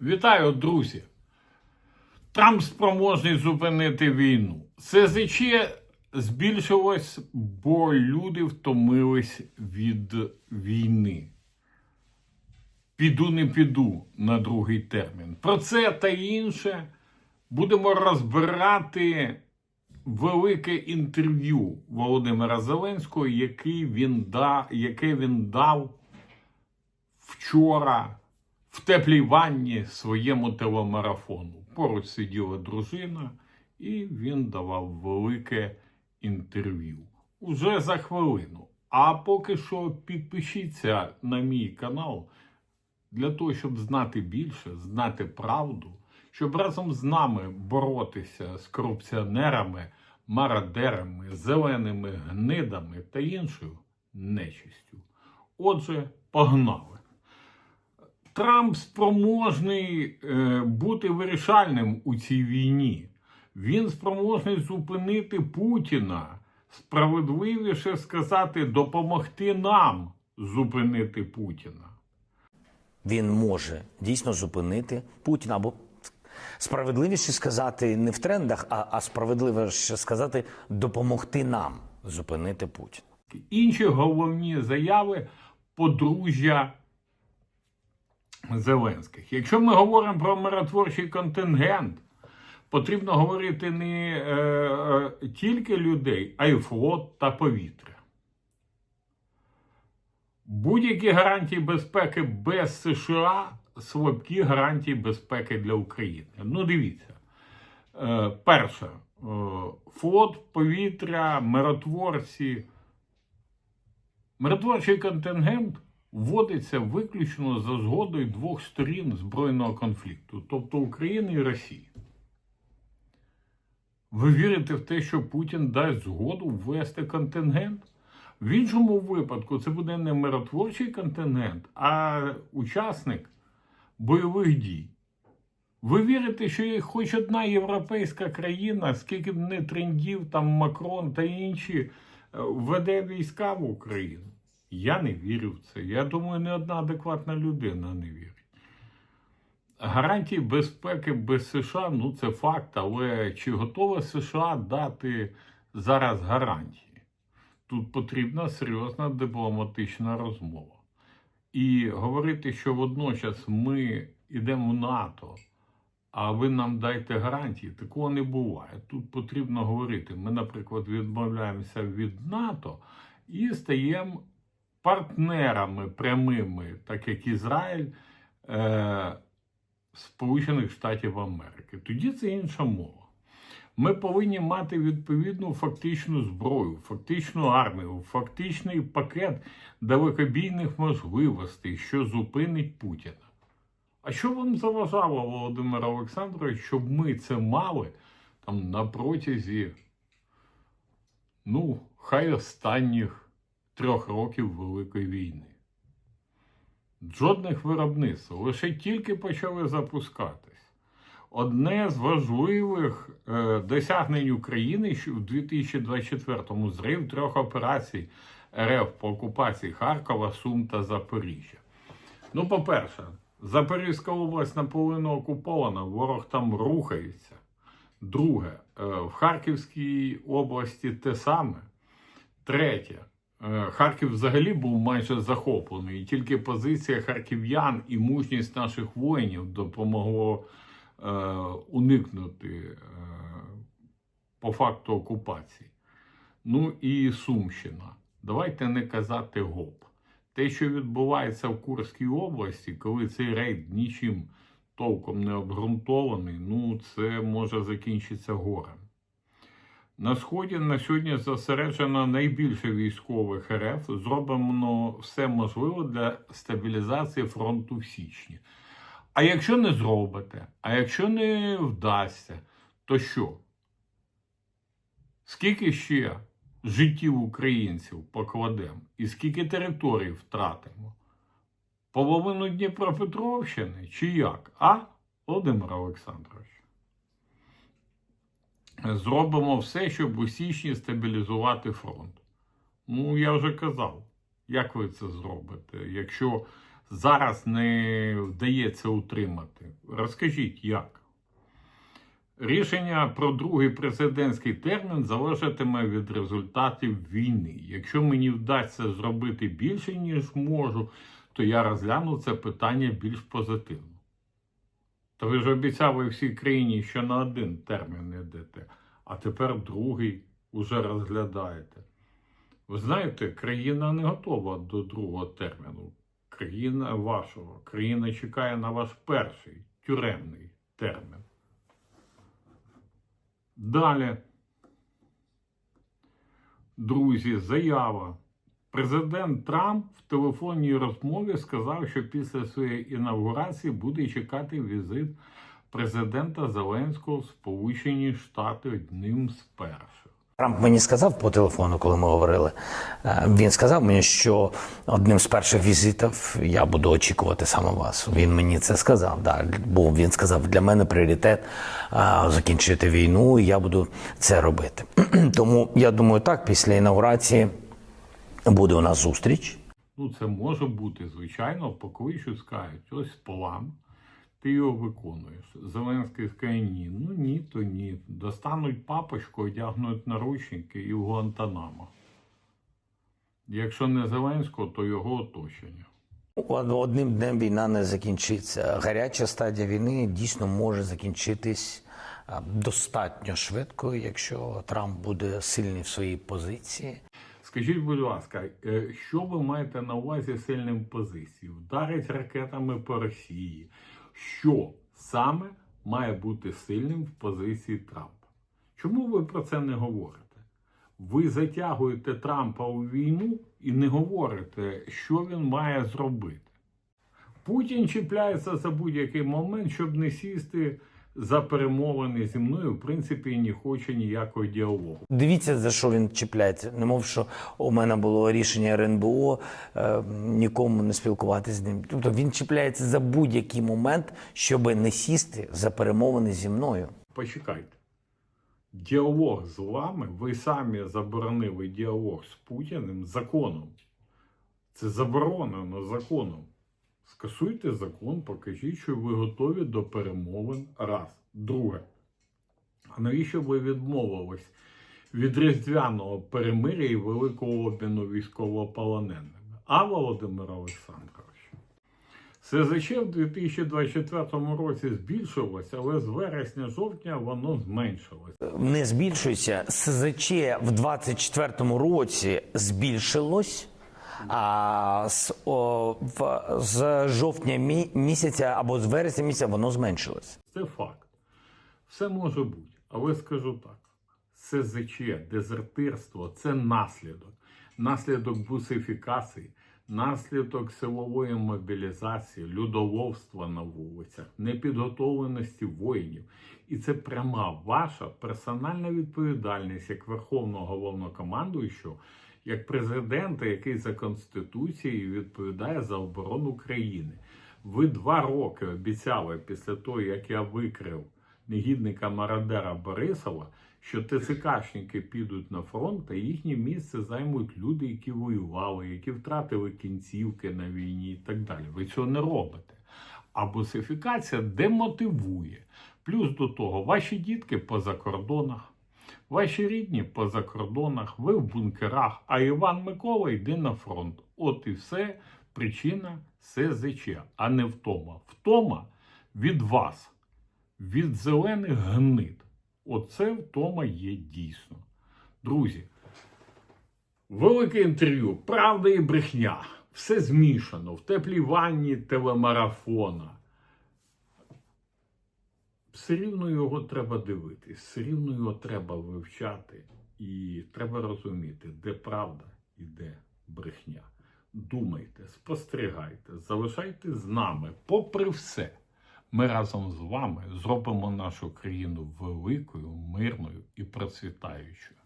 Вітаю, друзі! Трамп спроможний зупинити війну. СЗЧ збільшилось, бо люди втомились від війни. Піду не піду на другий термін. Про це та інше будемо розбирати велике інтерв'ю Володимира Зеленського, яке він дав вчора в теплій ванні своєму телемарафону. Поруч сиділа дружина, і він давав велике інтерв'ю. Уже за хвилину. А поки що підпишіться на мій канал для того, щоб знати більше, знати правду, щоб разом з нами боротися з корупціонерами, мародерами, зеленими гнидами та іншою нечистю. Отже, погнали. Трамп спроможний е, бути вирішальним у цій війні. Він спроможний зупинити Путіна. Справедливіше сказати, допомогти нам зупинити Путіна. він може дійсно зупинити Путіна або справедливіше сказати не в трендах, а, а справедливіше сказати допомогти нам зупинити Путіна. Інші головні заяви подружжя Зеленських. Якщо ми говоримо про миротворчий контингент, потрібно говорити не е, е, тільки людей, а й флот та повітря. Будь-які гарантії безпеки без США слабкі гарантії безпеки для України. Ну, дивіться. Е, перше, е, флот, повітря, миротворці. Миротворчий контингент вводиться виключно за згодою двох сторін збройного конфлікту, тобто України і Росії. Ви вірите в те, що Путін дасть згоду ввести контингент? В іншому випадку це буде не миротворчий контингент, а учасник бойових дій. Ви вірите, що хоч одна європейська країна, скільки б не трендів, там Макрон та інші, е, веде війська в Україну? Я не вірю в це. Я думаю, не одна адекватна людина не вірить. Гарантії безпеки без США ну це факт, але чи готова США дати зараз гарантії? Тут потрібна серйозна дипломатична розмова. І говорити, що водночас ми йдемо в НАТО, а ви нам дайте гарантії, такого не буває. Тут потрібно говорити. Ми, наприклад, відмовляємося від НАТО і стаємо партнерами прямими, так як Ізраїль е, Сполучених Штатів Америки. Тоді це інша мова. Ми повинні мати відповідну фактичну зброю, фактичну армію, фактичний пакет далекобійних можливостей, що зупинить Путіна. А що вам заважало, Володимир Олександрович, щоб ми це мали там на протязі, ну, хай останніх трьох років Великої війни? Жодних виробництв, лише тільки почали запускатись. Одне з важливих е, досягнень України що в 2024-му зрив трьох операцій РФ по окупації Харкова, Сум та Запоріжжя. Ну, по-перше, Запорізька область наполовину окупована, ворог там рухається. Друге, е, в Харківській області те саме. Третє, Харків взагалі був майже захоплений, і тільки позиція харків'ян і мужність наших воїнів допомогло е, уникнути е, по факту окупації. Ну і Сумщина. Давайте не казати гоп. Те, що відбувається в Курській області, коли цей рейд нічим толком не обґрунтований, ну це може закінчитися горем. На сході на сьогодні зосереджено найбільше військових РФ. Зроблено все можливе для стабілізації фронту в січні. А якщо не зробите, а якщо не вдасться, то що? Скільки ще життів українців покладемо і скільки територій втратимо? Половину Дніпропетровщини чи як? А, Володимир Олександрович? Зробимо все, щоб у січні стабілізувати фронт. Ну, я вже казав, як ви це зробите, якщо зараз не вдається утримати. Розкажіть, як? Рішення про другий президентський термін залежатиме від результатів війни. Якщо мені вдасться зробити більше, ніж можу, то я розгляну це питання більш позитивно. Та ви ж обіцяли всій країні, що на один термін йдете, а тепер другий уже розглядаєте. Ви знаєте, країна не готова до другого терміну. Країна вашого. Країна чекає на ваш перший тюремний термін. Далі. Друзі, заява. Президент Трамп в телефонній розмові сказав, що після своєї інавгурації буде чекати візит президента Зеленського в Сполучені Штати одним з перших. Трамп мені сказав по телефону, коли ми говорили. е, Він сказав мені, що одним з перших візитів я буду очікувати саме вас. Він мені це сказав. Да, бо він сказав, для мене пріоритет закінчити війну, і я буду це робити. Тому я думаю, так, після інаугурації буде у нас зустріч. Ну, це може бути, звичайно, покличуть, скажуть, ось план, ти його виконуєш. Зеленський скаже ні, ну ні, то ні. Достануть папочку, одягнуть наручники і в Гуантанамо. Якщо не Зеленського, то його оточення. Одним днем війна не закінчиться. Гаряча стадія війни дійсно може закінчитись достатньо швидко, якщо Трамп буде сильний в своїй позиції. Скажіть, будь ласка, е, що ви маєте на увазі сильним позицією? Вдарить ракетами по Росії. Що саме має бути сильним в позиції Трампа? Чому ви про це не говорите? Ви затягуєте Трампа у війну і не говорите, що він має зробити. Путін чіпляється за будь-який момент, щоб не сісти за перемовини зі мною, в принципі, не хоче ніякого діалогу. Дивіться, за що він чіпляється. Не мов, що у мене було рішення РНБО е, нікому не спілкуватися з ним. Тобто він чіпляється за будь-який момент, щоб не сісти за перемовини зі мною. Почекайте. Діалог з вами, ви самі заборонили діалог з Путіним законом. Це заборонено законом. Скасуйте закон, покажіть, що ви готові до перемовин. Раз. Друге. А навіщо ви відмовились від різдвяного перемиря і великого обміну військовополоненими? А Володимир Олександрович? СЗЧ в 2024 році збільшилось, але з вересня-жовтня воно зменшилось. Не збільшується. СЗЧ в 24-му році збільшилось. А з, о, в, з жовтня мі- місяця або з вересня місяця воно зменшилось. Це факт. Все може бути. Але скажу так: СЗЧ, дезертирство це наслідок. Наслідок бусифікації, наслідок силової мобілізації, людоловства на вулицях, непідготовленості воїнів. І це пряма ваша персональна відповідальність як Верховного головнокомандуючого, як президента, який за Конституцією відповідає за оборону країни. Ви два роки обіцяли після того, як я викрив негідника мародера Борисова, що ТЦКшники підуть на фронт, а їхнє місце займуть люди, які воювали, які втратили кінцівки на війні і так далі. Ви цього не робите. А бусифікація демотивує. Плюс до того, ваші дітки по закордонах, ваші рідні по закордонах, ви в бункерах, а Іван Микола йде на фронт. От і все причина СЗЧ, а не втома. Втома від вас, від зелених гнид. Оце втома є дійсно. Друзі, велике інтерв'ю, правда і брехня. Все змішано в теплій ванні телемарафона. Все рівно його треба дивитись, все рівно його треба вивчати. І треба розуміти, де правда і де брехня. Думайте, спостерігайте, залишайте з нами, попри все. Ми разом з вами зробимо нашу країну великою, мирною і процвітаючою.